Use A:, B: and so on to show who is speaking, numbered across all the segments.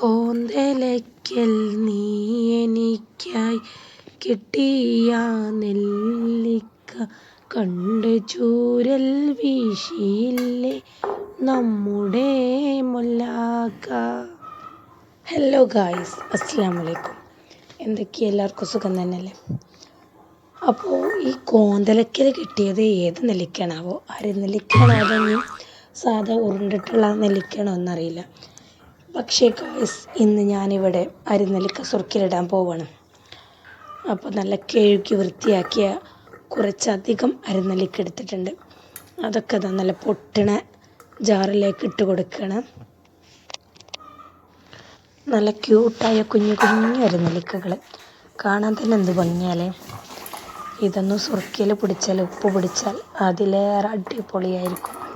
A: കോന്തലയ്ക്കൽ നീ എനിക്കായി കിട്ടിയ നെല്ലിക്ക കണ്ട് ചൂരൽ വീശിയില്ലേ നമ്മുടെ മുല്ലാക്ക. ഹലോ ഗായ്സ് അസ്സാം വലൈക്കും എന്തൊക്കെ? എല്ലാവർക്കും സുഖം തന്നെയല്ലേ? അപ്പോൾ ഈ കോന്തലയ്ക്കൽ കിട്ടിയത് ഏത് നെല്ലിക്കയാണാവോ? അരനെല്ലിക്കയാണോ അതോ സാധാ ഉരുണ്ടിട്ടുള്ള നെല്ലിക്കയാണോ എന്നറിയില്ല. പക്ഷേ ഗായ്സ് ഇന്ന് ഞാനിവിടെ അരിനെല്ലിക്ക സുർക്കിലിടാൻ പോവാണ്. അപ്പോൾ നല്ല കഴുകി വൃത്തിയാക്കിയ കുറച്ചധികം അരിനെല്ലിക്ക എടുത്തിട്ടുണ്ട്. അതൊക്കെ നല്ല പൊട്ടണ ജാറിലേക്ക് ഇട്ട് കൊടുക്കണം. നല്ല ക്യൂട്ടായ കുഞ്ഞു കുഞ്ഞു അരിനെല്ലിക്കകൾ കാണാൻ തന്നെ എന്ത് ഭംഗിയാലേ. ഇതൊന്ന് സുർക്കിയിൽ പിടിച്ചാൽ ഉപ്പ് പിടിച്ചാൽ അതിലേറെ അടിപൊളിയായിരിക്കും.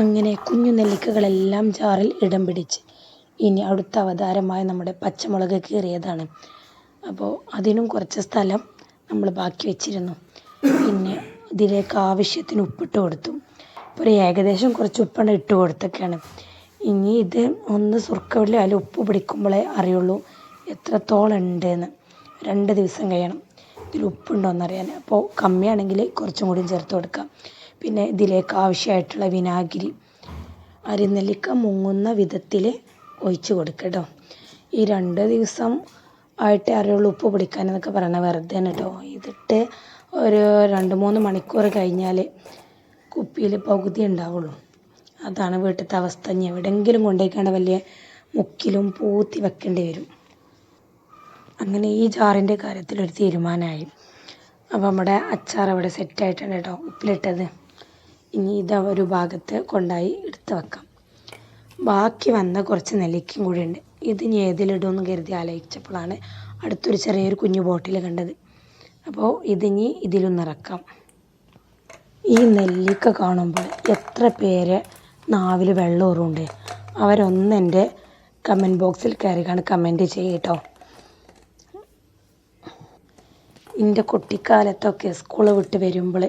A: അങ്ങനെ കുഞ്ഞു നെല്ലിക്കകളെല്ലാം ജാറിൽ ഇടം പിടിച്ച്. ഇനി അടുത്ത അവതാരമായ നമ്മുടെ പച്ചമുളക് കീറിയതാണ്. അപ്പോൾ അതിനും കുറച്ച് സ്ഥലം നമ്മൾ ബാക്കി വെച്ചിരുന്നു. പിന്നെ ഇതിലേക്ക് ആവശ്യത്തിന് ഉപ്പിട്ട് കൊടുത്തു. ഇപ്പോൾ ഒരു ഏകദേശം കുറച്ച് ഉപ്പാണ് ഇട്ട് കൊടുത്തൊക്കെയാണ്. ഇനി ഇത് ഒന്ന് സുർക്കവില്ല അതിൽ ഉപ്പ് പിടിക്കുമ്പോഴേ അറിയുള്ളൂ എത്രത്തോളം ഉണ്ടെന്ന്. രണ്ട് ദിവസം കഴിയണം. ഇതിൽ ഉപ്പുണ്ടോ എന്നറിയാൻ അപ്പോൾ കമ്മിയാണെങ്കിൽ കുറച്ചും കൂടി ചേർത്ത് കൊടുക്കാം. പിന്നെ ഇതിലേക്ക് ആവശ്യമായിട്ടുള്ള വിനാഗിരി അരിനെല്ലിക്ക മുങ്ങുന്ന വിധത്തിൽ ഒഴിച്ച് കൊടുക്കുക കേട്ടോ ഈ രണ്ട് ദിവസം ആയിട്ടേ അറിയുള്ളൂ ഉപ്പ് പിടിക്കാൻ എന്നൊക്കെ പറയണത് വെറുതെ ആണ് കേട്ടോ ഇതിട്ട് ഒരു രണ്ട് മൂന്ന് മണിക്കൂർ കഴിഞ്ഞാൽ കുപ്പിയിൽ പകുതി ഉണ്ടാവുള്ളൂ. അതാണ് വീട്ടിലത്തെ അവസ്ഥ. ഇനി എവിടെയെങ്കിലും കൊണ്ടുപോയിക്കാണ്ട് വലിയ മുക്കിലും പൂത്തി വെക്കേണ്ടി വരും. അങ്ങനെ ഈ ജാറിന്റെ കാര്യത്തിൽ ഒരു തീരുമാനമായി. അപ്പോൾ നമ്മുടെ അച്ചാർ അവിടെ സെറ്റായിട്ടുണ്ട് കേട്ടോ ഉപ്പിലിട്ടത്. ഇനി ഇത് ഒരു ഭാഗത്ത് കൊണ്ടായി എടുത്ത് വെക്കാം. ബാക്കി വന്ന കുറച്ച് നെല്ലിക്കയും കൂടി ഉണ്ട്. ഇത് ഇനി ഏതിലിടുമെന്ന് കരുതി ആലോചിച്ചപ്പോഴാണ് അടുത്തൊരു ചെറിയൊരു കുഞ്ഞു ബോട്ടിൽ കണ്ടത്. അപ്പോൾ ഇതിനി ഇതിലും നിറക്കാം ഈ നെല്ലിക്ക കാണുമ്പോൾ എത്ര പേര് നാവിൽ വെള്ളം ഉറുണ്ട് അവരൊന്ന് എന്റെ കമന്റ് ബോക്സിൽ കയറിക്കാണ് കമന്റ് ചെയ്യട്ടോ എന്റെ കുട്ടിക്കാലത്തൊക്കെ സ്കൂൾ വിട്ട് വരുമ്പോൾ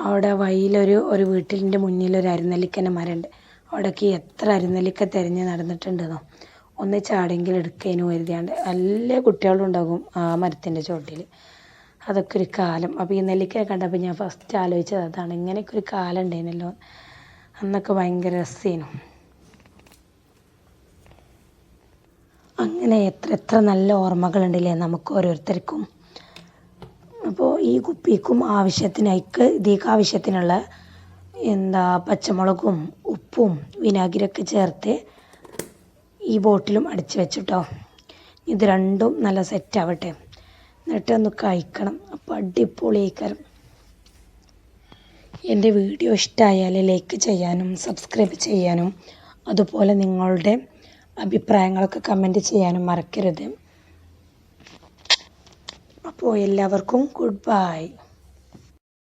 A: അവിടെ വഴിയിലൊരു ഒരു വീട്ടിന്റെ മുന്നിൽ ഒരു അരിനെല്ലിക്കന്റെ മരമുണ്ട് അവിടേക്ക് എത്ര അരിനെല്ലിക്ക തിരഞ്ഞ് നടന്നിട്ടുണ്ടെന്നോ. ഒന്ന് ചാടെങ്കിൽ എടുക്കേനു കരുതിയാണ്ട് നല്ല കുട്ടികളും ഉണ്ടാകും ആ മരത്തിന്റെ ചോട്ടിൽ അതൊക്കെ ഒരു കാലം. അപ്പോൾ ഈ നെല്ലിക്ക കണ്ടപ്പോൾ ഞാൻ ഫസ്റ്റ് ആലോചിച്ചത് അതാണ്. ഇങ്ങനെയൊക്കെ ഒരു കാലം ഉണ്ടായിരുന്നല്ലോ. അന്നൊക്കെ ഭയങ്കര രസേനു. അങ്ങനെ എത്ര എത്ര നല്ല ഓർമ്മകളുണ്ടല്ലേ നമുക്ക് ഓരോരുത്തർക്കും. അപ്പോൾ ഈ കുപ്പിക്കും ആവശ്യത്തിനായിക്ക് ഇതിക്ക് ആവശ്യത്തിനുള്ള എന്താ പച്ചമുളകും ഉപ്പും വിനാഗിരിയൊക്കെ ചേർത്ത് ഈ ബോട്ടിലും അടിച്ച് വെച്ചിട്ടോ. ഇത് രണ്ടും നല്ല സെറ്റാവട്ടെ എന്നിട്ട് ഒന്ന് കഴിക്കണം. അപ്പോൾ അടിപൊളിയായിക്കാരം എന്റെ വീഡിയോ ഇഷ്ടമായാൽ ലൈക്ക് ചെയ്യാനും സബ്സ്ക്രൈബ് ചെയ്യാനും അതുപോലെ നിങ്ങളുടെ അഭിപ്രായങ്ങളൊക്കെ കമന്റ് ചെയ്യാനും മറക്കരുത്. അപ്പോൾ എല്ലാവർക്കും ഗുഡ് ബൈ